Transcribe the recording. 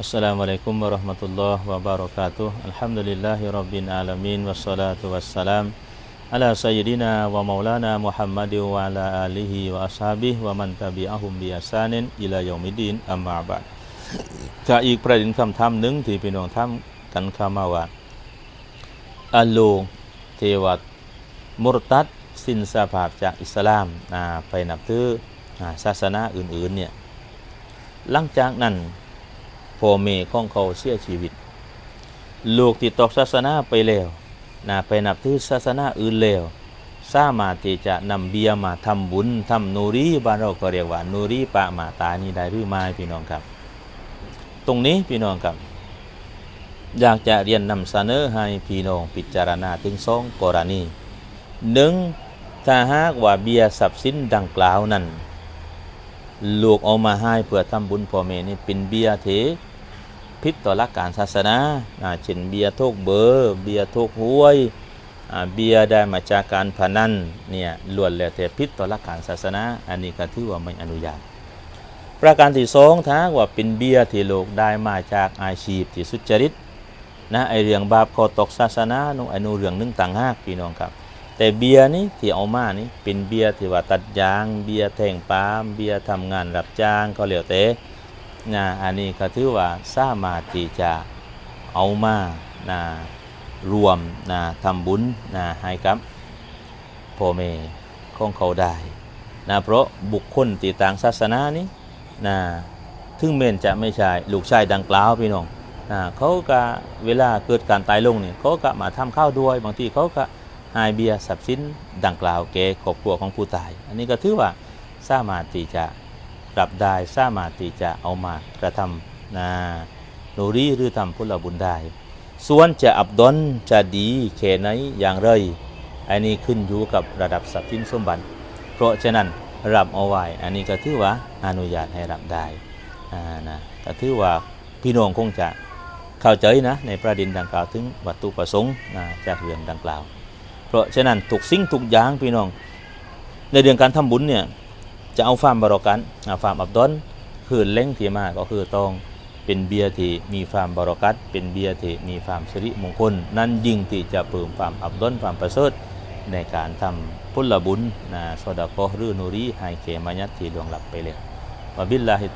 السلام عليكم ورحمة الله وبركاته الحمد لله رب العالمين والصلاة والسلام على سيدنا ومولانا محمد وعلى آله وأصحابه ومن تبعهم بإحسان إلى يوم الدين أما بعد จะอีกประเด็นคำถามหนึ่งที่พี่น้องถามกันเข้ามาว่าอัลโลเทวดมุรตัดสิ้นสภาพจากอิสลามอ่าไปนับถืออ่าศาสนาอื่นๆเนี่ยหลังจากนั้น พ่อแม่ของเขาเสียชีวิต ลูกที่ตกศาสนาไปแล้วนะไปนับถือศาสนาอื่นแล้วสามารถที่จะนำเบียมาทำบุญทำนูรีบ้านเราก็เรียกว่านูรีปะมาตานี้ได้หรือไม่พี่น้องครับ ตรงนี้พี่น้องครับ อยากจะเรียนนำเสนอให้พี่น้องพิจารณาถึงสองกรณีหนึ่งถ้าหากว่าเบียร์ทรัพย์สินดังกล่าวนั้นลูกเอามาให้เพื่อทำบุญพ่อแม่นี่เป็นเบียเท พิษต่อหลักการศาสนาเช่นเบียร์โทกเบอร์ เบียร์โทกหวยเบียร์ได้มาจากการพนันเนี่ยล้วนแล้วแต่พิษต่อหลักการศาสนา อันนี้ก็ถือว่าไม่อนุญาต ประการที่สองถ้าว่าเป็นเบียร์ที่โลกได้มาจากอาชีพที่สุจริตนะไอเรื่องบาปข้อตกศาสนานุไอนูเรื่องหนึงต่างหากพี่น้องครับแต่เบียร์นี้ที่เอามานี่เป็นเบียร์ที่ว่าตัดยาง เบียร์แทงปาล์มเบียร์ทำงานรับจ้างก็เหลียวแต่ นะอันนี้ก็ถือว่าสามารถที่จะเอามานะรวมนะทำบุญนะให้กับพ่อแม่ของเขาได้นะเพราะบุคคลที่ต่างศาสนานี้นะถึงเมนจะไม่ใช่ลูกชายดังกล่าวพี่น้องนะเขาก็เวลาเกิดการตายลงเนี่ยเขาก็มาทำข้าวด้วย บางทีเขาก็หายเบียร์ทรัพย์สินดังกล่าวแก่ครอบครัวของผู้ตาย อันนี้ก็ถือว่าสามารถที่จะ รับได้สามารถที่จะเอามากระทำนาโนรีหรือทำพุทธบุญได้ ส่วนจะอับดอนจะดีแค่ไหนอย่างไรอันนี้ขึ้นอยู่กับระดับทรัพย์สินสมบัติ เพราะฉะนั้นรับเอาไว้อันนี้ก็ถือว่าอนุญาตให้รับได้อ่านะก็ถือว่าพี่น้องคงจะเข้าใจนะในประเด็นดังกล่าวถึงวัตถุประสงค์นะจากเรื่องดังกล่าว เพราะฉะนั้นทุกสิ่งทุกอย่างพี่น้องในเรื่องการทำบุญเนี่ย จะเอาฟาร์มบารอกันอ่าฟาร์มอับดอนคือเล้งที่มาก็คือต้องเป็นเบียร์ที่มีฟาร์มบารอกัตเป็นเบียร์ที่มีฟาร์มสิริมงคล นั่นยิ่งที่จะเพิ่มฟาร์มอับดอนฟาร์มประเสริฐในการทำพุทธบุญนะสดาโกหรือนูรีให้เขมายัดที่ดวงหลับไปเลยวะบิลลาฮิ